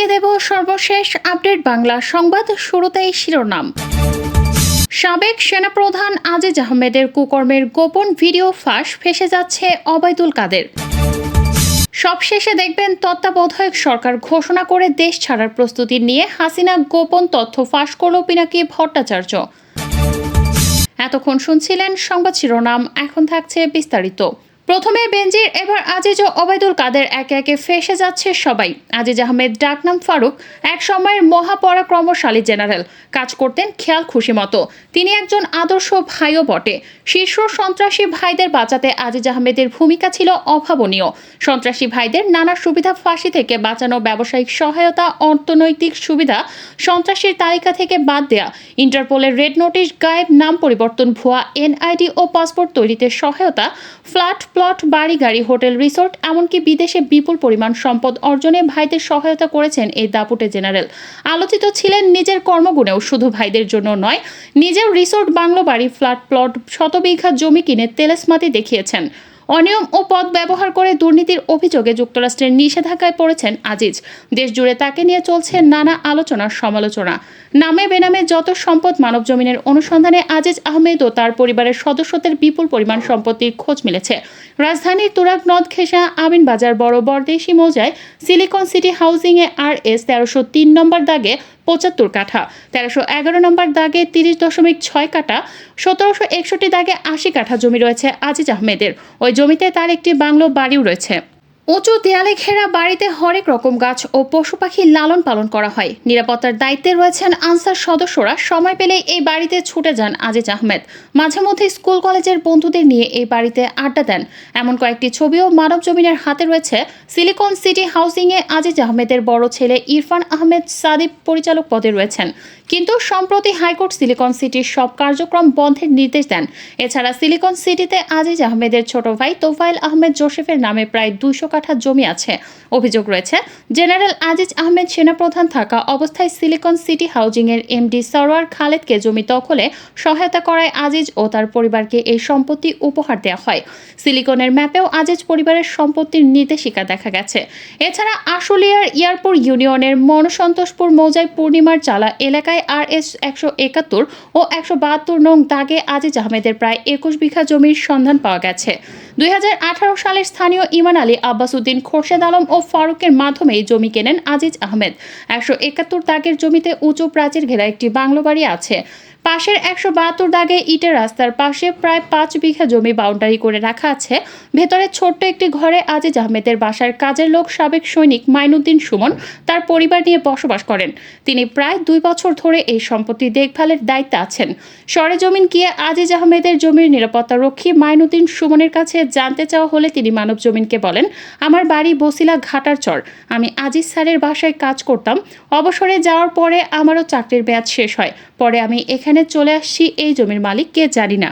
জানিয়ে দেব সর্বশেষ আপডেট বাংলা সংবাদ শুরুতেই শিরোনাম। সাবেক সেনাপ্রধান আজিজ আহমেদের কুকর্মের গোপন ভিডিও ফাঁস ফেসে যাচ্ছে অবায়দুল কাদের। সবশেষে দেখবেন তত্ত্বাবধায়ক সরকার ঘোষণা করে দেশ ছাড়ার প্রস্তুতি নিয়ে হাসিনা গোপন তথ্য ফাঁস করল পিনাকি ভট্টাচার্য। এতক্ষণ শুনছিলেন সংবাদ শিরোনাম, এখন থাকছে বিস্তারিত। প্রথমে বেঞ্জির এবার আজিজ ও ওবায়দুল কাদের একে একে ফেসে যাচ্ছে সবাই। আজিজ আহমেদ, ডাকনাম ফারুক, এক সময়ের মহাপরাক্রমশালী জেনারেল। কাজ করতেন খেয়াল খুশি মতো। তিনি একজন আদর্শ ভাইও বটে। শীর্ষ সন্ত্রাসী ভাইদের বাঁচাতে আজিজ আহমেদের ভূমিকা ছিল অভাবনীয়। সন্ত্রাসী ভাইদের নানা সুবিধা ফাঁসি থেকে বাঁচানো ব্যবসায়িক সহায়তা, অর্থনৈতিক সুবিধা সন্ত্রাসীর তালিকা থেকে বাদ দেয়া, ইন্টারপোলের রেড নোটিশ গায়েব নাম পরিবর্তন ভুয়া, এনআইডি ও পাসপোর্ট তৈরিতে সহায়তা, ফ্ল্যাট প্লট, বাড়ি গাড়ি, হোটেল, রিসোর্ট, এমনকি বিদেশে বিপুল পরিমাণ সম্পদ অর্জনে ভাইদের সহায়তা করেছেন এই দাপুটে জেনারেল। আলোচিত ছিলেন নিজের কর্মগুণেও, শুধু ভাইদের জন্য নয় নিজের রিসোর্ট, বাংলো বাড়ি, ফ্ল্যাট, প্লট, শত বিঘা জমি কিনে তেলেসমাতি দেখিয়েছেন। অনিয়ম ও পদ ব্যবহার করে দুর্নীতির অভিযোগে যুক্তরাষ্ট্রের নিষেধাজ্ঞায় পড়েছেন আজিজ। দেশ জুড়ে তাকে নিয়ে চলছে নানা আলোচনা, সমালোচনা। নামে বেনামে যত সম্পদ মানব জমিনের অনুসন্ধানে আজিজ আহমেদ ও তার পরিবারের সদস্যদের বিপুল পরিমাণ সম্পত্তির খোঁজ মিলেছে। রাজধানীর তুরাগ নদ খেসা আমিন বাজার বড় বরদেশি মৌজায় সিলিকন সিটি হাউজিংয়ে আর এস তেরোশো তিন নম্বর দাগে পঁচাত্তর কাঠা। তেরোশো এগারো নম্বর দাগে তিরিশ দশমিক ছয় কাঠা, সতেরোশো একষট্টি দাগে আশি কাঠা জমি রয়েছে আজিজ আহমেদের। ওই জমিতে তার একটি বাংলো বাড়িও রয়েছে। উঁচু দেয়ালে ঘেরা বাড়িতে হরেক রকম গাছ ও পশু পাখি লালন পালন করা হয়। নিরাপত্তার দায়িত্বে রয়েছেন আনসার সদস্যরা। সময় পেলে এই বাড়িতে ছুটে যান আজিজ আহমেদ। মাঝে মধ্যে স্কুল কলেজের বন্ধুদের নিয়ে এই বাড়িতে আড্ডা দেন। এমন কয়েকটি ছবিও মানব জমিনের হাতে রয়েছে। সিলিকন সিটি হাউসিংয়ে আজিজ আহমেদের বড় ছেলে ইরফান আহমেদ সাদিব পরিচালক পদে রয়েছেন। কিন্তু সম্প্রতি হাইকোর্ট সিলিকন সিটির সব কার্যক্রম বন্ধের নির্দেশ দেন। এছাড়া সিলিকন সিটিতে আজিজ আহমেদের ছোট ভাই তোফাইল আহমেদ জোসেফের নামে প্রায় দুইশো কাঠা জমি আছে। অভিযোগ রয়েছে, জেনারেল আজিজ আহমেদ সেনাপ্রধান থাকা অবস্থায় সিলিকন সিটি হাউজিংয়ের এমডি সরোয়ার খালেদকে জমি দখলে সহায়তা করায় আজিজ ও তার পরিবারকে এই সম্পত্তি উপহার দেওয়া হয়। সিলিকনের ম্যাপেও আজিজ পরিবারের সম্পত্তির নির্দেশিকা দেখা গেছে। এছাড়া আশুলিয়ার ইয়ারপুর ইউনিয়নের মনসন্তোষপুর মৌজায় পূর্ণিমার চালা এলাকায় আর এস একশো একাত্তর ও একশো বাহাত্তর নং দাগে আজিজ আহমেদের প্রায় একুশ বিঘা জমির সন্ধান পাওয়া গেছে। দুই হাজার আঠারো সালের স্থানীয় ইমান আলী আব্বাসুদ্দিন খোরশেদ আলম ও ফারুকের মাধ্যমে জমি কেনেন আজিজ আহমেদ। একশো একাত্তর তাকের জমিতে উঁচু প্রাচীর ঘেরা একটি বাংলো বাড়ি আছে। পাশের একশো বাহাত্তর দাগে ইটের রাস্তার পাশে প্রায় পাঁচ বিঘা জমি বাউন্ডারি করে রাখা আছে। ভেতরে ছোট্ট একটি ঘরে আজিজ আহমেদের বাসার কাজের লোক সাবেক সৈনিক মাইনুদ্দিন সুমন তার পরিবার নিয়ে বসবাস করেন। তিনি প্রায় দুই বছর ধরে এই সম্পত্তি দেখভালের দায়িত্বে আছেন। সরেজমিন গিয়ে আজিজ আহমেদের জমির নিরাপত্তা রক্ষী মাইনুদ্দিন সুমনের কাছে জানতে চাওয়া হলে তিনি মানব জমিনকে বলেন, আমার বাড়ি বসিলা ঘাটার চর। আমি আজিজ স্যারের বাসায় কাজ করতাম। অবসরে যাওয়ার পরে আমারও চাকরির মেয়াদ শেষ হয়। পরে আমি এখানে চলে আসছি, এই জমির মালিক কে জানি না।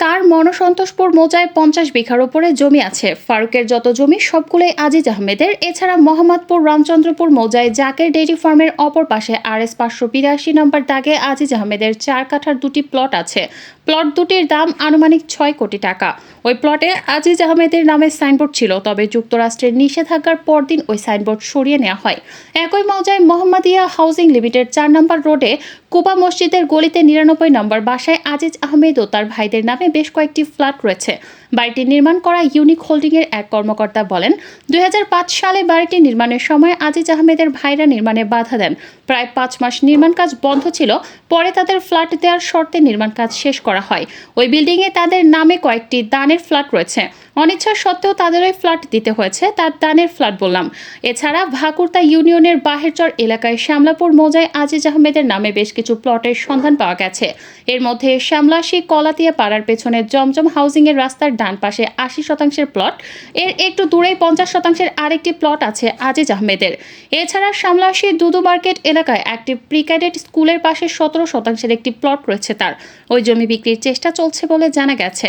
তার মনসন্তোষপুর মোজায় পঞ্চাশ বিঘার ওপরে জমি আছে। ফারুকের যত জমি, সবগুলোই আজিজ আহমেদের। এছাড়া মোহাম্মদপুর, রামচন্দ্রপুর মৌজায় জাকের ডেইরি ফার্মের অপর পাশে আর এস পাঁচশো বিরাশি নম্বর দাগে আজিজ আহমেদের চার কাঠার দুটি প্লট আছে। প্লট দুটির দাম আনুমানিক ছয় কোটি টাকা। ওই প্লটে আজিজ আহমেদের নামে সাইনবোর্ড ছিল, তবে যুক্তরাষ্ট্রের নিষেধাজ্ঞার পরদিন ওই সাইনবোর্ড সরিয়ে নেওয়া হয়। একই মৌজায় মোহাম্মদিয়া হাউজিং লিমিটেড চার নম্বর রোডে কুবা মসজিদের গলিতে নিরানব্বই নম্বর বাসায় আজিজ আহমেদ ও তার ভাইদের নামে বেশ কয়েকটি ফ্ল্যাট রয়েছে। বাড়িটি নির্মাণ করা ইউনিক হোল্ডিংয়ের এক কর্মকর্তা বলেন, দুই হাজার পাঁচ সালে বাড়িটি নির্মাণের সময় আজিজ আহমেদের ভাইরা নির্মাণে বাধা দেন। প্রায় পাঁচ মাস নির্মাণ কাজ বন্ধ ছিল, পরে তাদের ফ্ল্যাট দেওয়ার শর্তে নির্মাণ কাজ শেষ করা হয়। ওই বিল্ডিংয়ে তাদের নামে কয়েকটি দানের ফ্ল্যাট রয়েছে। অনিচ্ছা সত্ত্বেও তাদের ওই ফ্ল্যাট দিতে হয়েছে, তার দানের ফ্ল্যাট বললাম। এছাড়া ভাকুরতা ইউনিয়নের বাহেরচর এলাকায় শ্যামলাপুর মৌজায় আজিজ আহমেদের নামে বেশ কিছু প্লটের সন্ধান পাওয়া গেছে। এর মধ্যে শ্যামলাশি কলাতিয়া পাড়ার পেছনে জমজম হাউজিংয়ের রাস্তার ডান পাশে আশি শতাংশের প্লট। এর একটু দূরেই পঞ্চাশ শতাংশের আরেকটি প্লট আছে আজিজ আহমেদের। এছাড়া শ্যামলাশি দুদু মার্কেট এলাকায় একটি প্রিক্যাডেট স্কুলের পাশে সতেরো শতাংশের একটি প্লট রয়েছে তার। ওই জমি বিক্রির চেষ্টা চলছে বলে জানা গেছে।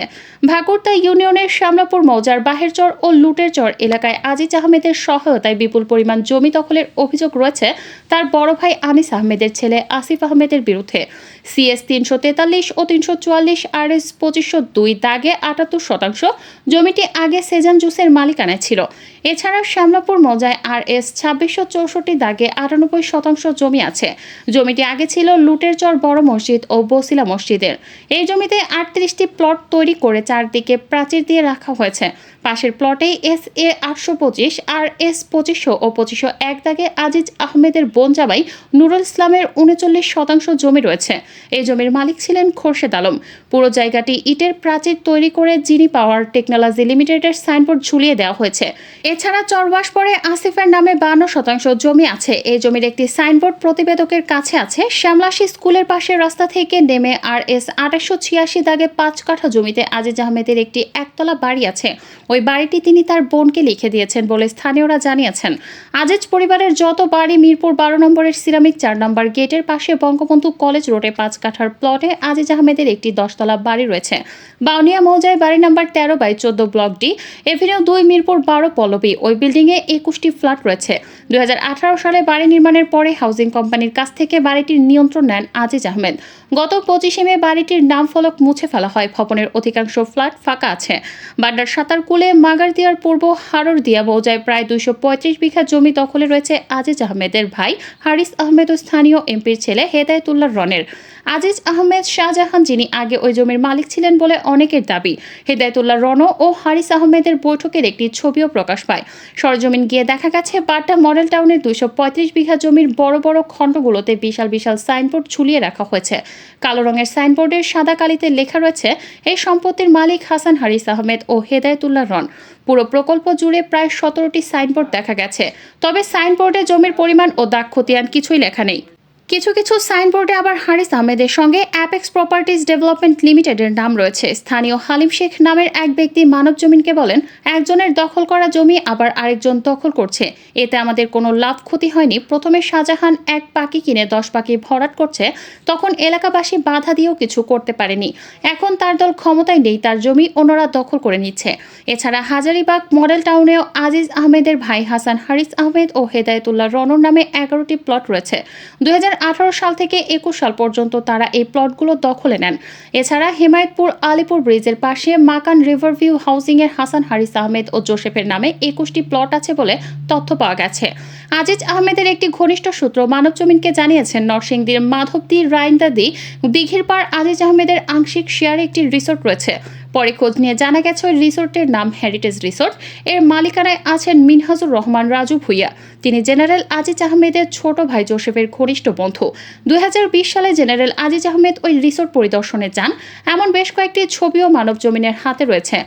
ভাকুরতা ইউনিয়নের শ্যামলাপুর মৌজার বাহেরচর ও লুটের চর এলাকায় আজিজ আহমেদের সহায়তায় বিপুল পরিমাণ জমি দখলের অভিযোগ রয়েছে তার বড় ভাই আনিস আহমেদের ছেলে আসিফ আহমেদের বিরুদ্ধে। সিএস তিনশো তেতাল্লিশ ও তিনশো চুয়াল্লিশ আর এস পঁচিশশো দুই দাগে আটাত্তর শতাংশ জমিটি আগে সেজান জুসের মালিকানায় ছিল। এছাড়া শ্যামলাপুর মজায় আর এস ছাব্বিশশো চৌষট্টি দাগে আটানব্বই শতাংশ জমি আছে। জমিটি আগে ছিল লুটের চর বড় মসজিদ ও বসিলা মসজিদের। এই জমিতে আটত্রিশটি প্লট তৈরি করে চারদিকে প্রাচীর দিয়ে রাখা হয়েছে। পাশের প্লটেই এস এ আটশো পঁচিশ আর এস পঁচিশশো ও পঁচিশশো এক দাগে আজিজ আহমেদের বোন জামাই নুরুল ইসলামের উনচল্লিশ শতাংশ জমি রয়েছে। এই জমির মালিক ছিলেন খোরশেদ আলম। পুরো জায়গাটি ইটের প্রাচীর তৈরি করে জিনি পাওয়ার টেকনোলজি লিমিটেডের সাইনবোর্ড ঝুলিয়ে দেওয়া হয়েছে। এছাড়া চরবাস পরে আসিফের নামে বান্ন শতাংশ জমি আছে। এই জমির একটি সাইনবোর্ড প্রতিবেদকের কাছে আছে। শ্যামলাশি স্কুলের পাশের রাস্তা থেকে নেমে আর এস আঠাশশো ছিয়াশি দাগে পাঁচ কাঠা জমিতে আজিজ আহমেদের একটি একতলা বাড়ি আছে। ওই বাড়িটি তিনি তার বোনকে লিখে দিয়েছেন বলে স্থানীয়রা জানিয়েছেন। আজিজ পরিবারের যত বাড়ি মিরপুর বারো নম্বরের সিরামিক চার নম্বর গেটের পাশে বঙ্গবন্ধু কলেজ রোডে পাঁচ কাঠার প্লটে আজিজ আহমেদের একটি দশতলা বাড়ি রয়েছে। বাউনিয়া মৌজায় বাড়ি নাম্বার তেরো বাই চোদ্দ ব্লক ডি। এভিনিউ দুই মিরপুর বারো পল্লবী ওই বিল্ডিংয়ে একুশটি ফ্ল্যাট রয়েছে। দুই সালে বাড়ি নির্মাণের পরে হাউজিং কোম্পানির কাছ থেকে বাড়িটির নিয়ন্ত্রণ নেন আজিজ আহমেদ। গত পঁচিশে মে বাড়িটির নাম ফলক মুছে ফেলা হয়। ভবনের অধিকাংশ ফ্ল্যাট ফাঁকা আছে। বাড্ডার সাঁতারকুলে মাগারদিয়ার পূর্ব হাররদিয়া মৌজায় প্রায় দুইশো পঁয়ত্রিশ বিঘা জমি দখলে রয়েছে আজিজ আহমেদের ভাই হারিস আহমেদ ও স্থানীয় এমপির ছেলে হেদায়তুল্লাহ রনের। আজিজ আহমেদ শাহজাহান, যিনি আগে ওই জমির মালিক ছিলেন বলে অনেকের দাবি। হেদায়তুল্লাহ রন ও হারিস আহমেদের বৈঠকের একটি ছবিও প্রকাশ পায়। সরজমিন গিয়ে দেখা গেছে, বাড্ডা মডেল টাউনের দুইশো পঁয়ত্রিশ বিঘা জমির বড় বড় খণ্ডগুলোতে বিশাল বিশাল সাইনবোর্ড ঝুলিয়ে রাখা হয়েছে। কালো রঙের সাইনবোর্ডের সাদা কালিতে লেখা রয়েছে, এই সম্পত্তির মালিক হাসান হারিস আহমেদ ও হেদায়তুল্লাহ রন পুরো প্রকল্প জুড়ে প্রায় সতেরোটি সাইনবোর্ড দেখা গেছে। তবে সাইনবোর্ডে জমির পরিমাণ ও দাগ খতিয়ান কিছুই লেখা নেই। কিছু কিছু সাইনবোর্ডে আবার হারিস আহমেদের সঙ্গে অ্যাপেক্স প্রপার্টিজ ডেভেলপমেন্ট লিমিটেডের নাম রয়েছে। স্থানীয় হালিম শেখ নামের এক ব্যক্তি মানব জমিনকে বলেন, একজনের দখল করা জমি আবার আরেকজন দখল করছে। এতে আমাদের কোনো লাভ ক্ষতি হয়নি। প্রথমে শাহজাহান এক পাখি কিনে দশ পাখি ভরাট করছে, তখন এলাকাবাসী বাধা দিয়েও কিছু করতে পারেনি। এখন তার দল ক্ষমতায় নেই, তার জমি অন্যরা দখল করে নিচ্ছে। এছাড়া হাজারিবাগ মডেল টাউনেও আজিজ আহমেদের ভাই হাসান হারিস আহমেদ ও হেদায়তুল্লাহ রনর নামে এগারোটি প্লট রয়েছে। দুই হাজার সাল থেকে একুশ সাল পর্যন্ত তারা এই প্লটগুলো দখলে নেন। এছাড়া হেমায়তপুর আলিপুর ব্রিজের পাশে মাকান রিভার রিভারভিউ হাউজিংয়ের হাসান হারিস আহমেদ ও জোসেফের নামে একুশটি প্লট আছে বলে তথ্য পাওয়া গেছে। আজিজ আহমেদের একটি ঘনিষ্ঠ সূত্র মানব জমিনকে জানিয়েছেন, নরসিংদীর মাধবদী রাইন্দাদি দিঘির পাড় আজিজ আহমেদের আংশিক শেয়ারে একটি রিসোর্ট রয়েছে। পরে খোঁজ নিয়ে জানা গেছে ওই রিসোর্টের নাম হেরিটেজ রিসোর্ট এর মালিকানায় আছেন মিনহাজুর রহমান, রাজু ভুইয়া। তিনি জেনারেল আজিজ আহমেদের ছোট ভাই জোসেফের ঘনিষ্ঠ বন্ধু। দুই হাজার বিশ সালে জেনারেল আজিজ আহমেদ ওই রিসোর্ট পরিদর্শনে যান। এমন বেশ কয়েকটি ছবিও মানব জমিনের হাতে রয়েছে।